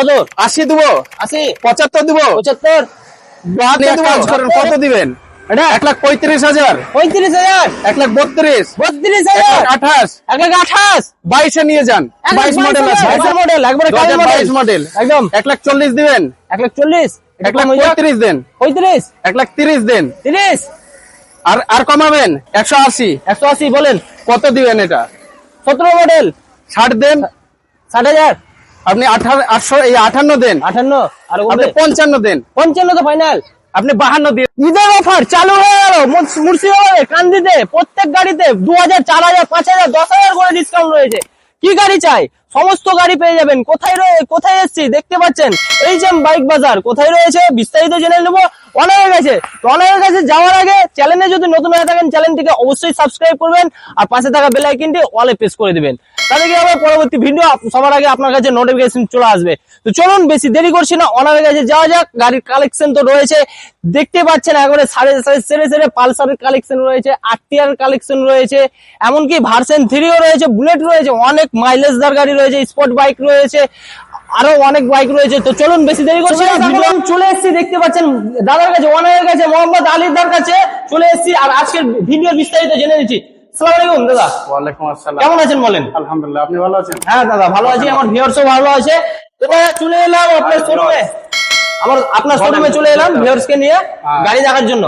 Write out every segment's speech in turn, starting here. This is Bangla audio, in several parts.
কত আশি দেবো। আশি। পঁচাত্তর দেবো। পঁচাত্তর। কত দিবেন? এটা? এক লাখ পঁয়ত্রিশ হাজার। পঁয়ত্রিশ হাজার। এক লাখ বত্রিশ। বত্রিশ হাজার। আঠাশ। এক লাখ আঠাশ। বাইশে নিয়ে যান। বাইশ মডেল আছে। মডেল একবারে বাইশ মডেল একদম। এক লাখ চল্লিশ দিবেন। এক লাখ চল্লিশ। এক লাখ পঁয়ত্রিশ দেন। পঁয়ত্রিশ। এক লাখ তিরিশ দেন। তিরিশ। আর আর কমাবেন। একশো আশি। একশো আশি বলেন। কত দিবেন এটা? সতেরো মডেল ষাট দেন। ষাট হাজার। আপনি আঠারো আটশো এই আঠান্ন দেন। আঠান্ন? আর আপনি পঞ্চান্ন দেন। পঞ্চান্ন তো ফাইনাল আপনি বাহান্ন দিন ঈদের অফার চালু হয়ে গেল। মুর্শি- মুর্শিদাবাদে কান্দিতে প্রত্যেক গাড়িতে দু হাজার চার হাজার পাঁচ হাজার দশ হাজার করে ডিসকাউন্ট রয়েছে। কি গাড়ি চাই? সমস্ত গাড়ি পেয়ে যাবেন। কোথায় রয়ে কোথায় এসছি? দেখতে পাচ্ছেন? এই যে বাইক বাজার, কোথায় রয়েছে? বিস্তারিত জেনে নেব। অনেকের কাছে তো অনেকের কাছে যাওয়ার আগে চ্যানেলে যদি নতুন হয়ে থাকেন চ্যানেলটিকে অবশ্যই সাবস্ক্রাইব করবেন আর পাশে থাকা বেল আইকনটি অলে প্রেস করে দিবেন। তাহলে কি হবে? পরবর্তী ভিডিও সবার আগে আপনার কাছে নোটিফিকেশন চলে আসবে। তো চলুন, বেশি দেরি করছি না। অনারের কাছে যাওয়া যাক। গাড়ির কালেকশন তো রয়েছে। দেখতে পাচ্ছেন একবারে সাড়ে সেরে সেরে পালসারের কালেকশন রয়েছে, আরটিআর কালেকশন রয়েছে, এমনকি ভার্সেন থ্রিও রয়েছে বুলেট রয়েছে, অনেক মাইলেজদার গাড়ি রয়েছে স্পোর্ট বাইক রয়েছে আরও অনেক বাইক রয়েছে। তো চলুন বেশি দেরি করছি চলে এসেছি দেখতে পাচ্ছেন দাদার কাছে ওনারের কাছে মোহাম্মদ আলীদার কাছে চলে এসেছি। আর আজকের ভিডিও বিস্তারিত জেনে নিচ্ছি। আলাইকুম দাদা। আসসালাম। কেমন আছেন বলেন? আলহামদুলিল্লাহ আপনি ভালো আছেন? হ্যাঁ দাদা ভালো আছি। আমার ভিউয়ার্সও ভালো আছে। চলে এলাম আপনার শোরুমে আমার আপনার শোরুমে চলে এলাম ভিউয়ার্স কে নিয়ে হ্যাঁ। গাড়ি দেখার জন্য।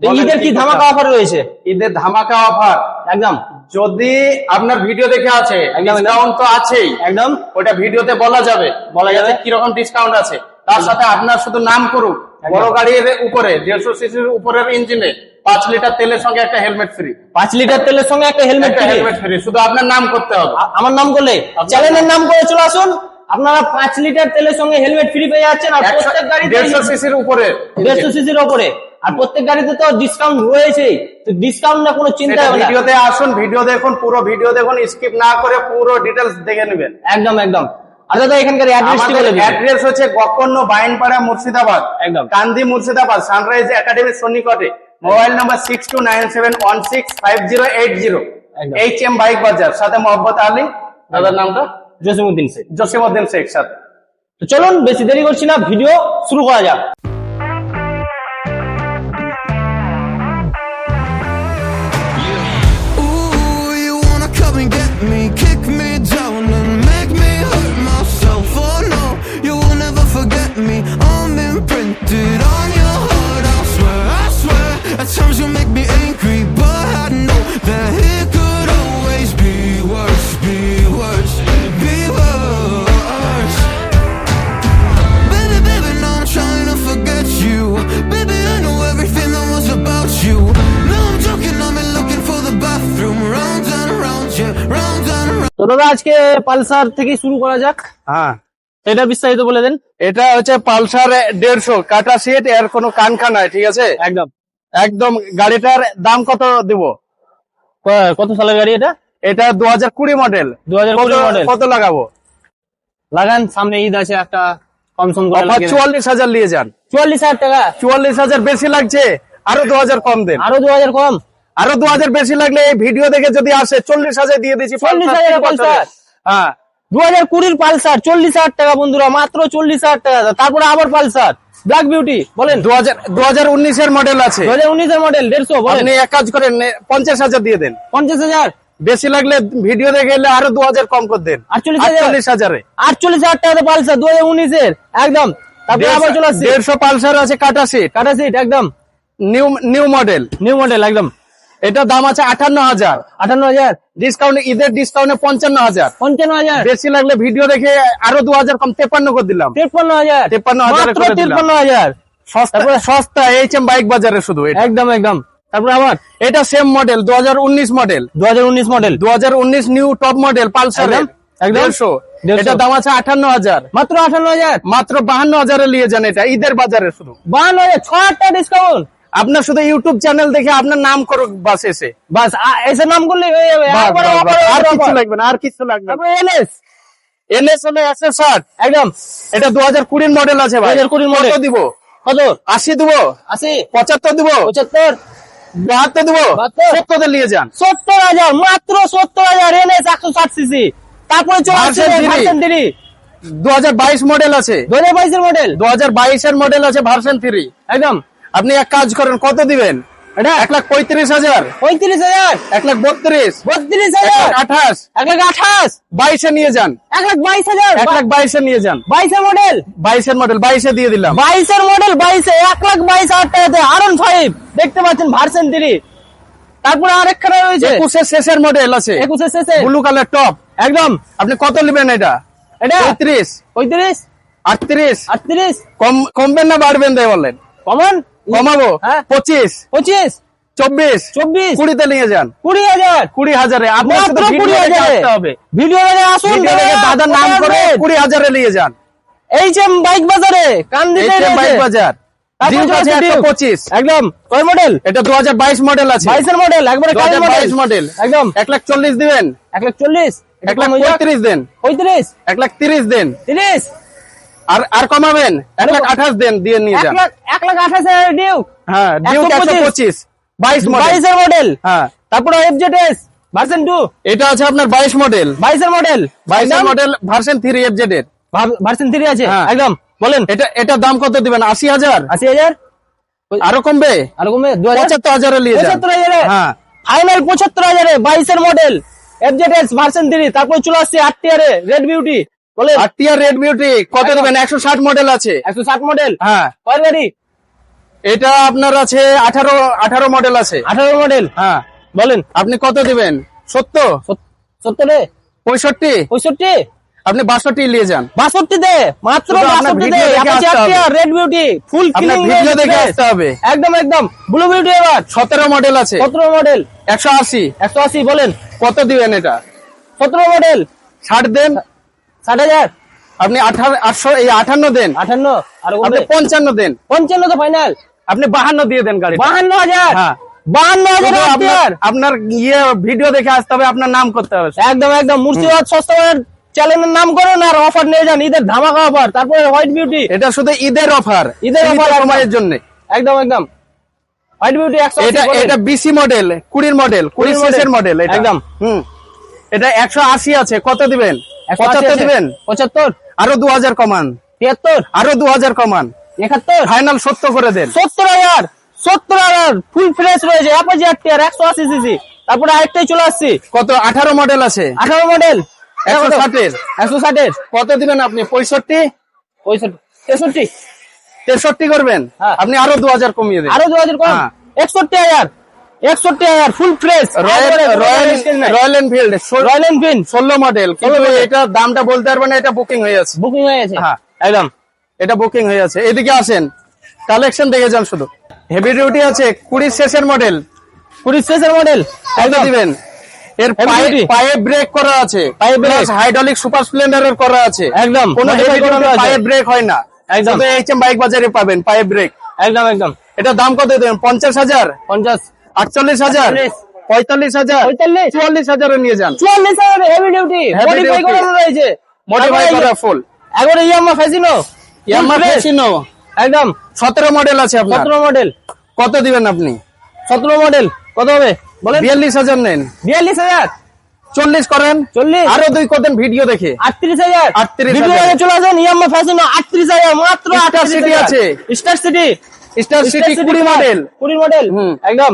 ঈদের কি কি ধামাকা অফার রয়েছে? ঈদের ধামাকা অফার একদম। যদি আপনার ভিডিও দেখে আছে। ডিসকাউন্ট তো আছেই। একদম। ওটা ভিডিওতে বলা যাবে বলা যাবে। কীরকম ডিসকাউন্ট আছে। তার সাথে আপনার শুধু নাম করুক বড় গাড়ির উপরে দেড়শো সিসির উপরের ইঞ্জিনে পাঁচ লিটার তেলের সঙ্গে একটা হেলমেট ফ্রি পাঁচ লিটার তেলের সঙ্গে একটা হেলমেট হেলমেট ফ্রি শুধু আপনার নাম করতে হবে। আমার নাম করলে? চ্যানেলের নাম। করে চলে আসুন। আপনারা পাঁচ লিটার তেলের সঙ্গে হেলমেট ফ্রি পেয়ে যাচ্ছেন আর প্রত্যেক গাড়িতে দেড়শো সিসির উপরে। দেড়শো সিসির ওপরে আর প্রত্যেক গাড়িতে তো ডিসকাউন্ট রয়েছেই। তো ডিসকাউন্ট না কোনো চিন্তা হবে না। ভিডিওতে আসুন ভিডিও দেখুন পুরো ভিডিও দেখুন স্কিপ না করে পুরো ডিটেলস দেখে নেবেন। একদম একদম। আর দাদা এখানকার অ্যাড্রেসটি বলে দিন অ্যাড্রেস হচ্ছে গকর্ণ বাইনপাড়া মুর্শিদাবাদ। একদম। কান্দি মুর্শিদাবাদ সানরাইজ একাডেমির সন্নিকটে। Mobile number six two nine seven one six five zero eight zero H M bike বাজার সাথে মোহাম্মদ আলী। দাদার নামটা? শেখ। জসিমউদ্দিন শেখ সাথে তো চলুন বেশি দেরি করছি না ভিডিও শুরু করা যাক। দাদা আজকে পালসার থেকে শুরু করা যাক। হ্যাঁ। এটা বিস্তারিত বলে দেন। এটা হচ্ছে পালসার দেড়শো কাটা সিট এর কোনো কানখা নাই ঠিক আছে? একদম। একদম গাড়িটার দাম কত দিব? কত সালের গাড়ি এটা? এটা দু হাজার কুড়ি মডেল। 2020 মডেল। কত লাগাবো? লাগান সামনে ঈদ আছে একটা কম সম। চুয়াল্লিশ হাজার নিয়ে যান। চুয়াল্লিশ হাজার টাকা। চুয়াল্লিশ হাজার বেশি লাগছে আরও দু হাজার কম দেন। আরও দু হাজার কম? আরও দু হাজার বেশি লাগলে এই ভিডিও দেখে যদি আসে চল্লিশ হাজার দিয়ে দিচ্ছি 40,000 পালসার তিন বছরের। পালসার। হ্যাঁ। দু হাজার কুড়ির পালসার চল্লিশ হাজার টাকা বন্ধুরা মাত্র চল্লিশ হাজার টাকা তারপরে আবার পালসার ব্ল্যাক বিউটি বলেন। দু হাজার দু হাজার উনিশের মডেল আছে। দু হাজার উনিশের মডেল দেড়শো বলেন। আপনি এক কাজ করেন পঞ্চাশ হাজার দিয়ে দেন। পঞ্চাশ হাজার? বেশি লাগলে ভিডিও দেখে এলে আরও দু হাজার কম করে দেন। আটচল্লিশ হাজার। আটচল্লিশ হাজারে। আটচল্লিশ হাজার টাকা পালসার দু হাজার উনিশের একদম। তারপরে আবার চলে আসছে। দেড়শো পালসার আছে কাটা সিট কাটা সিট একদম। New new model new model একদম। এটা দাম আছে আটান্ন হাজার। আটান্ন হাজার। ডিসকাউন্ট ঈদের ডিসকাউন্টে পঞ্চান্ন হাজার। পঞ্চান্ন হাজার। বেশি লাগলে ভিডিও দেখে আরও দু হাজার কম তেপান্ন করে দিলাম। তিপ্পান্ন হাজার। 53,000 মাত্র করে দিলাম। তিপ্পান্ন হাজার। সস্তা। এইচ এম বাইক বাজারে শুধু একদম একদম। তারপরে আবার? এটা সেম মডেল দু হাজার উনিশ মডেল দু হাজার উনিশ মডেল দু হাজার উনিশ নিউ টপ মডেল পালসার। দেড়শো। এটা দাম আছে আঠান্ন হাজার। মাত্র আটান্ন হাজার। মাত্র বাহান্ন হাজারে নিয়ে যান এটা ঈদের বাজারে শুধু। বাহান্ন হাজার ছ ডিসকাউন্ট আপনার শুধু ইউটিউব চ্যানেল দেখে আপনার নাম করুক বাস এসে। বাস এসে নাম করলে হয়ে। আর কিছু লাগবে না আর কিছু লাগবে না। এনএস। হলে একশো ষাট একদম। এটা দু হাজার কুড়ির মডেল আছে ভাই। 2020 model। কত দিব? কত? আশি দিব। আশি। পঁচাত্তর দিব। পঁচাত্তর। বাহাত্তর দিব। সত্তর নিয়ে যান। সত্তর হাজার মাত্র সত্তর হাজার এনএস একশো ষাট সিসি তারপরে চলে আসছে Version three। ভার্সন থ্রি দু মডেল আছে। দু হাজার বাইশের মডেল দু হাজার বাইশ এর মডেল আছে ভার্সন থ্রি একদম। আপনি এক কাজ করেন কত দিবেন? এটা? এক লাখ পঁয়ত্রিশ হাজার। পঁয়ত্রিশ হাজার? এক লাখ বত্রিশ। বত্রিশ হাজার? আঠাশ। এক লাখ আঠাশ? বাইশে নিয়ে যান। এক লাখ বাইশ হাজার? এক লাখ বাইশে নিয়ে যান। বাইশের মডেল বাইশের মডেল বাইশে দিয়ে দিলাম। বাইশের মডেল বাইশে। এক লাখ বাইশ হাজার টাকাতে আরন ফাইভ দেখতে পাচ্ছেন ভার্সন থ্রি তারপরে আরেকখানা রয়েছে। একুশের শেষের মডেল আছে। একুশের শেষে ব্লু কালার টপ একদম। আপনি কত নেবেন এটা? এটা? পঁয়ত্রিশ। পঁয়ত্রিশ? আটত্রিশ। আটত্রিশ? কম কমবেন না বাড়বেন তাই বলেন। কমন? কমাবো? হ্যাঁ। পঁচিশ। পঁচিশ। চব্বিশ। চব্বিশ। কুড়িতে নিয়ে যান। কুড়ি হাজার। কুড়ি হাজারে। আপনার কুড়ি হাজারে। হবে। ভিডিও আসুন দাদার নাম করে কুড়ি হাজারে নিয়ে যান। এইচ এম বাইক বাজারে। কান দিতে এইচ এম বাইক বাজার একদম। কয় মডেল এটা দু হাজার বাইশ মডেল আছে। বাইশের মডেল একবারে বাইশ মডেল মডেল একদম। এক লাখ চল্লিশ দিবেন। এক লাখ চল্লিশ। এক লাখ পঁয়ত্রিশ দেন। পঁয়ত্রিশ। এক লাখ তিরিশ দেন। তিরিশ। আর আর কমাবেন? এক লাখ আঠাশ দেন দিয়ে নিয়ে যান। এক লাখ আঠাশ ডিউক হ্যাঁ ডিউক একশো পঁচিশ। বাইশ মডেল বাইশের মডেল হ্যাঁ। তারপরে এস ভার্সন টু এটা আছে আপনার বাইশ মডেল বাইশের মডেল বাইশের মডেল ভার্সন থ্রি এর ভার্সন থ্রি আছে। হ্যাঁ। একদম। বলেন। এটা এটা দাম কত দিবেন? আশি হাজার? আশি হাজার? আরও কমবে? আর কমে দু হাজার? পঁচাত্তর হাজারে নিয়ে পঁচাত্তর হাজারে? হ্যাঁ। ফাইনাল পঁচাত্তর হাজারে বাইশের model F Z S version three তারপর চলে আসছে আট টিয়ারে রেড বিউটি আর রেড বিউটি কত একদম। দিবেন? একশো ষাট মডেল আছে। একশো ষাট মডেল হ্যাঁ। কয় গাড়ি এটা আপনার আছে আঠারো আঠারো মডেল আছে। আঠারো মডেল হ্যাঁ। বলেন। আপনি কত দিবেন? সত্তর? সত্তরে পঁয়ষট্টি? পঁয়ষট্টি? আপনি বাষট্টি নিয়ে যান। বাষট্টি দে মাত্র বাষট্টি দে। রেড বিউটি ফুল ভিডিও দেখে আসতে হবে। একদম একদম। ব্লু বিউটি এবার। সতেরো মডেল আছে। সতেরো মডেল একশো আশি। একশো আশি বলেন। কত দিবেন এটা? সতেরো মডেল ষাট দেন। ষাট হাজার। আপনি আঠারো এই আঠান্ন দেন। আঠান্ন? আর আপনি পঞ্চান্ন দেন। পঞ্চান্ন তো ফাইনাল আপনি বাহান্ন দিয়ে দেন গাড়ি বাহান্ন হাজার? হ্যাঁ। বাহান্ন হাজার আপনার ইয়ে ভিডিও দেখে আসতে হবে আপনার নাম করতে হবে। একদম একদম। মুর্শিদাবাদ সস্তা চ্যানেলের নাম করুন আর অফার নিয়ে যান। ঈদের ধামাকা অফার তারপরে হোয়াইট বিউটি এটা শুধু ঈদের অফার ঈদের একদম। সময়ের জন্য। একদম একদম। হোয়াইট বিউটি এটা এটা বিসি মডেল কুড়ির মডেল কুড়ির মডেল একদম। হুম। এটা একশো আশি আছে। কত দিবেন? পঁচাত্তর দিবেন? পঁচাত্তর। আরও দু হাজার কমান। তিয়াত্তর। আরও দু হাজার কমান। একাত্তর। ফাইনাল সত্য করে দেন। সত্তর হাজার। সত্তর হাজার। ফুল ফ্রেশ রয়েছে। অ্যাপাচি আট টিয়ার একশো আশি সিসি। তারপরে আরেকটাই চলে আসছি। কত? আঠারো মডেল আছে। আঠারো মডেল একশো ষাটের। একশো ষাটের। কত দিবেন আপনি? পঁয়ষট্টি? পঁয়ষট্টি। তেষট্টি। তেষট্টি করবেন? হ্যাঁ। আপনি আরও দু হাজার কমিয়ে দেন। আরও দু হাজার কম হ্যাঁ। একষট্টি হাজার। একষট্টি হাজার full fresh Royal Enfield Royal Enfield ষোলো মডেল কিন্তু এটা দামটা বলতে পারবেন এটা বুকিং হয়ে আছে। বুকিং হয়ে হ্যাঁ। একদম। এটা বুকিং হয়ে আছে। এদিকে আসেন। কালেকশন দেখে যান শুধু। হেভি ডিউটি আছে কুড়ির শেষের মডেল কুড়ি শেষের মডেল কত দিবেন। এর পায়ে ব্রেক করা আছে। পায়ে brake। হাইড্রোলিক সুপার স্প্লেন্ডার এর করা আছে। একদম। কোনো হেভি পায়ে ব্রেক হয় না। একদম। এইচএম বাইক বাজারে পাবেন পায়ে ব্রেক একদম একদম। এটা দাম কত দেবেন? পঞ্চাশ হাজার? পঞ্চাশ। আটচল্লিশ হাজার পঁয়তাল্লিশ হাজার। চুয়াল্লিশ হাজারে নিয়ে যান। চুয়াল্লিশ হাজার হেভি ডিউটি মডিফাই duty। রয়েছে মডিফাই করা ফুল একবারে ইয়ামা ফ্যাসিনো ইয়ামা fresh। একদম। সতেরো মডেল আছে আপনার। সতেরো মডেল কত দিবেন আপনি? সতেরো মডেল কত হবে? বলেন। বিয়াল্লিশ হাজার নেন। বিয়াল্লিশ হাজার। চল্লিশ করেন। চল্লিশ। আরও দুই করেন ভিডিও দেখে। আটত্রিশ হাজার। 38 ভিডিও চলে আসেন ইয়ামা ফ্যাসিনো আটত্রিশ হাজার মাত্র Star 38 City হাজার। আছে। স্টার সিটি স্টার সিটি কুড়ি মডেল কুড়ি মডেল একদম।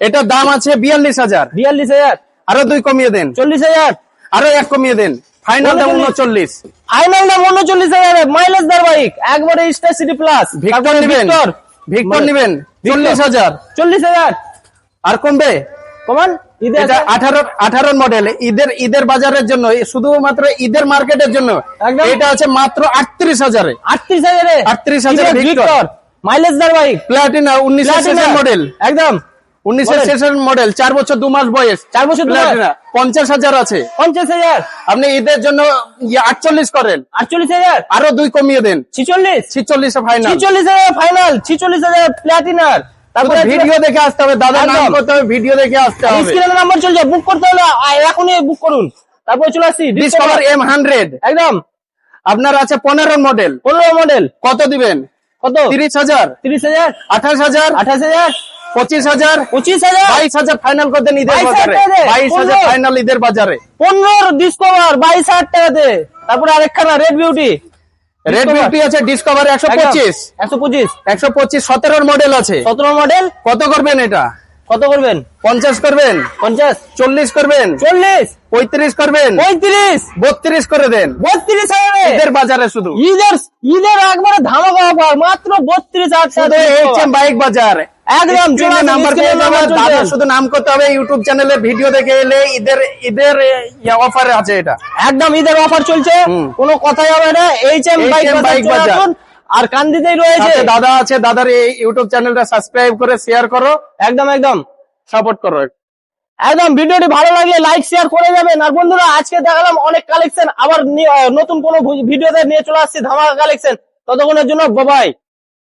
এটার দাম আছে বিয়াল্লিশ হাজার। বিয়াল্লিশ হাজার। আরও দুই কমিয়ে দেন। চল্লিশ হাজার। আরও এক কমিয়ে দেন। ফাইনাল দাম উনচল্লিশ। ফাইনাল দাম উনচল্লিশ হাজার। মাইলেজ দার বাইক। একবারে স্টার সিটি প্লাস ভিক্টর নিবেন। ভিক্টর নিবেন। চল্লিশ হাজার। চল্লিশ হাজার। আর কমবে? কমান? আঠারো মডেল ঈদের ঈদের বাজারের জন্য শুধুমাত্র ঈদের মার্কেটের জন্য। এটা আছে মাত্র আটত্রিশ হাজারে। আটত্রিশ হাজারে। 38 হাজারে ভিক্টর। মাইলেজ দার বাইক। প্লাটিনা উনিশ মডেল একদম। উনিশের। শেষের মডেল চার বছর দু মাস বয়স। চার বছর পঞ্চাশ হাজার আছে। পঞ্চাশ হাজার? আপনি ঈদের জন্য আটচল্লিশ করেন। আটচল্লিশ হাজার? আরও দুই কমিয়ে দেন। ছিচল্লিশ? ছিচল্লিশে ফাইনাল ছিচল্লিশ হাজার ফাইনাল ছিচল্লিশ হাজার প্লাটিনার তারপরে ভিডিও দেখে আসতে হবে দাদা নাম করতে হবে ভিডিও দেখে আসতে হবে। নাম্বার চলছে বুক করতে হলে এখনই বুক করুন। তারপরে চলে ডিসকভার এম হান্ড্রেড একদম। আপনার আছে পনেরো মডেল পনেরো মডেল কত দিবেন? কত? তিরিশ হাজার। তিরিশ হাজার? আঠাশ হাজার। আঠাশ হাজার? পঁচিশ হাজার পঁচিশ হাজার। বাইশ হাজার ফাইনাল করে দেন ঈদের 22,000 বাজারে। বাইশ হাজার ফাইনাল ঈদের বাজারে। পনেরো ডিসকভার বাইশ হাজার টাকাতে তারপরে আরেকখানা রেড বিউটি রেড বিউটি আছে ডিসকভার একশো পঁচিশ। একশো পঁচিশ। একশো পঁচিশ সতেরোর মডেল আছে। সতেরো মডেল কত করবেন এটা? কত করবেন? পঞ্চাশ করবেন। পঞ্চাশ? চল্লিশ করবেন। চল্লিশ? পঁয়ত্রিশ করবেন। পঁয়ত্রিশ? বত্রিশ করে দেন। বত্রিশ ঈদের বাজারে শুধু। ঈদের ঈদের একবারে ধামাকা অফার মাত্র বত্রিশ হাজার বাইক বাজার। একদম চলে আসুন, নাম্বার screen এ number চলছে। দাদা শুধু নাম করতে হবে। ইউটিউব চ্যানেলে ভিডিও দেখে এলে ঈদের ঈদের অফারে আছে এটা। একদম ঈদের অফার চলছে। কোনো কথাই হবে না। এইচ এম বাইক বাজার আর কান্দিতেই রয়েছে। দাদা আছে দাদার এই ইউটিউব চ্যানেলটা সাবস্ক্রাইব করে শেয়ার করো। একদম একদম সাপোর্ট করো। একদম ভিডিওটি ভালো লাগলে লাইক শেয়ার করে যাবেন আর বন্ধুরা আজকে দেখালাম অনেক কালেকশন আবার নতুন কোন ভিডিওতে নিয়ে চলে আসছি ধামাকা কালেকশন ততক্ষণের জন্য বাবাই